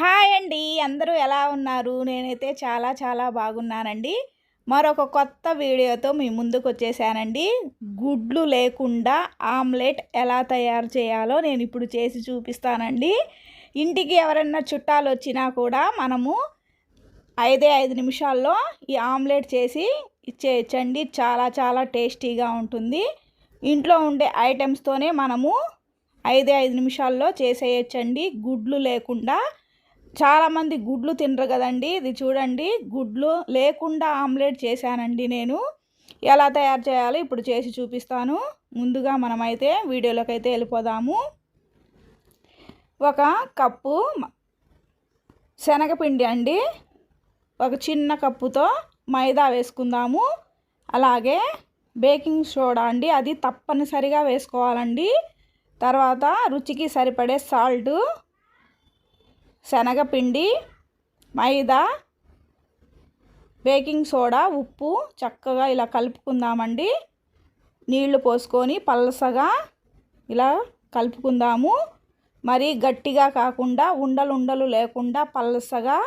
Hi అండి. అందరూ ఎలా ఉన్నారు? నేనైతే చాలా చాలా బాగున్నానండి. మరొక కొత్త వీడియోతో మీ ముందుకు వచ్చేసానండి. గుడ్లు లేకుండా ఆమ్లెట్ ఎలా తయారు చేయాలో నేను ఇప్పుడు చేసి చూపిస్తానండి. ఇంటికి ఎవరన్నా చుట్టాలు వచ్చినా కూడా మనము ఐదే ఐదు నిమిషాల్లో ఈ ఆమ్లెట్ చేసి ఇచ్చేయచ్చండి. చాలా చాలా టేస్టీగా ఉంటుంది. ఇంట్లో ఉండే ఐటమ్స్తోనే మనము ఐదే ఐదు నిమిషాల్లో చేసేయచ్చండి. గుడ్లు లేకుండా చాలామంది గుడ్లు తినరు కదండి. ఇది చూడండి. గుడ్లు లేకుండా ఆమ్లెట్ చేశానండి నేను. ఎలా తయారు చేయాలో ఇప్పుడు చేసి చూపిస్తాను. ముందుగా మనమైతే వీడియోలోకి అయితే వెళ్ళిపోదాము. ఒక కప్పు శనగపిండి అండి. ఒక చిన్న కప్పుతో మైదా వేసుకుందాము. అలాగే బేకింగ్ సోడా అండి. అది తప్పనిసరిగా వేసుకోవాలండి. తర్వాత రుచికి సరిపడే సాల్టు శనగపిండి మైదా బేకింగ్ సోడా ఉప్పు. చక్కగా ఇలా కలుపుకుందామండి. నీళ్ళు పోసుకొని పలసగా ఇలా కలుపుకుందాము. మరి గట్టిగా కాకుండా ఉండలు ఉండలు లేకుండా పలసగా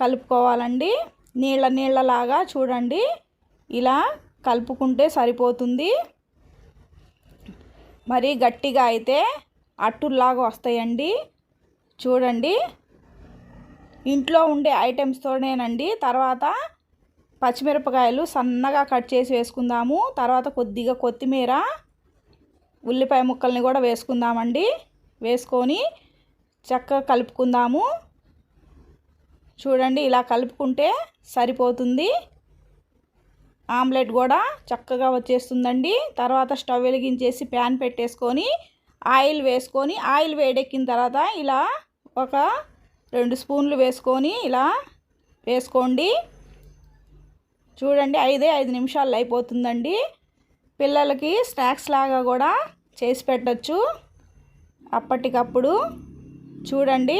కలుపుకోవాలండి. నీళ్ళ నీళ్ళలాగా చూడండి. ఇలా కలుపుకుంటే సరిపోతుంది. మరి గట్టిగా అయితే అట్టుల్లాగా వస్తాయండి. చూడండి. ఇంట్లో ఉండే ఐటమ్స్తోనేనండి తర్వాత పచ్చిమిరపకాయలు సన్నగా కట్ చేసి వేసుకుందాము. తర్వాత కొద్దిగా కొత్తిమీర ఉల్లిపాయ ముక్కల్ని కూడా వేసుకుందామండి. వేసుకొని చక్కగా కలుపుకుందాము. చూడండి ఇలా కలుపుకుంటే సరిపోతుంది. ఆమ్లెట్ కూడా చక్కగా వచ్చేస్తుందండి. తర్వాత స్టవ్ వెలిగించేసి ప్యాన్ పెట్టేసుకొని ఆయిల్ వేసుకొని ఆయిల్ వేడెక్కిన తర్వాత ఇలా ఒక రెండు స్పూన్లు వేసుకొని ఇలా వేసుకోండి. చూడండి ఐదే ఐదు నిమిషాలు అయిపోతుందండి. పిల్లలకి స్నాక్స్ లాగా కూడా చేసి పెట్టచ్చు. అప్పటికప్పుడు చూడండి.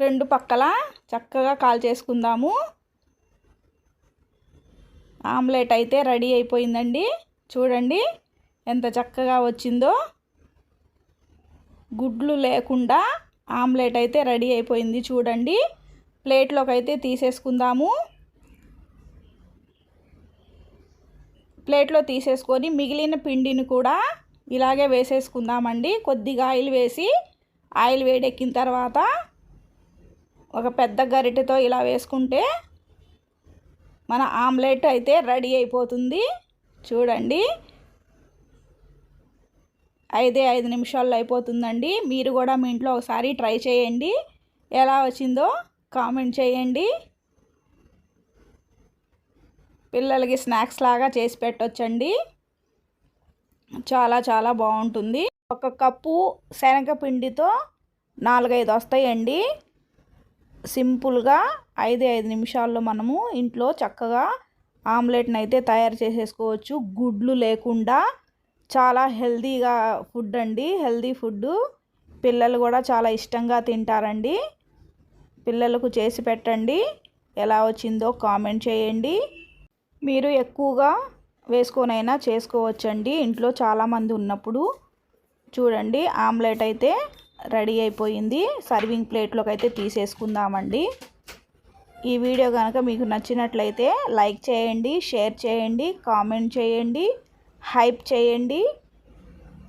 రెండు పక్కల చక్కగా కాల్ చేసుకుందాము. ఆమ్లెట్ అయితే రెడీ అయిపోయిందండి. చూడండి ఎంత చక్కగా వచ్చిందో. గుడ్లు లేకుండా ఆమ్లెట్ అయితే రెడీ అయిపోయింది చూడండి. ప్లేట్లోకి అయితే తీసేసుకుందాము. ప్లేట్లో తీసేసుకొని మిగిలిన పిండిని కూడా ఇలాగే వేసేసుకుందామండి. కొద్దిగా ఆయిల్ వేసి ఆయిల్ వేడెక్కిన తర్వాత ఒక పెద్ద గరిటెతో ఇలా వేసుకుంటే మన ఆమ్లెట్ అయితే రెడీ అయిపోతుంది. చూడండి. ఐదే ఐదు నిమిషాల్లో అయిపోతుందండి. మీరు కూడా మీ ఇంట్లో ఒకసారి ట్రై చేయండి. ఎలా వచ్చిందో కామెంట్ చేయండి. పిల్లలకి స్నాక్స్ లాగా చేసి పెట్టొచ్చండి. చాలా చాలా బాగుంటుంది. ఒక కప్పు శనగపిండితో నాలుగైదు వస్తాయండి. సింపుల్గా ఐదు ఐదు నిమిషాల్లో మనము ఇంట్లో చక్కగా ఆమ్లెట్ని అయితే తయారు చేసేసుకోవచ్చు. గుడ్లు లేకుండా చాలా హెల్తీగా ఫుడ్ అండి హెల్తీ ఫుడ్ పిల్లలు కూడా చాలా ఇష్టంగా తింటారండి. పిల్లలకు చేసి పెట్టండి. ఎలా వచ్చిందో కామెంట్ చేయండి. మీరు ఎక్కువగా వేసుకొనైనా చేసుకోవచ్చండి. ఇంట్లో చాలామంది ఉన్నప్పుడు చూడండి ఆమ్లెట్ అయితే రెడీ అయిపోయింది. సర్వింగ్ ప్లేట్లోకి అయితే తీసేసుకుందామండి. ఈ వీడియో కనుక మీకు నచ్చినట్లయితే లైక్ చేయండి షేర్ చేయండి కామెంట్ చేయండి. హైప్ చేయండి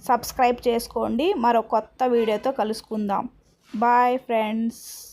సబ్స్క్రైబ్ చేసుకోండి. మరో కొత్త వీడియోతో కలుసుకుందాం. Bye friends.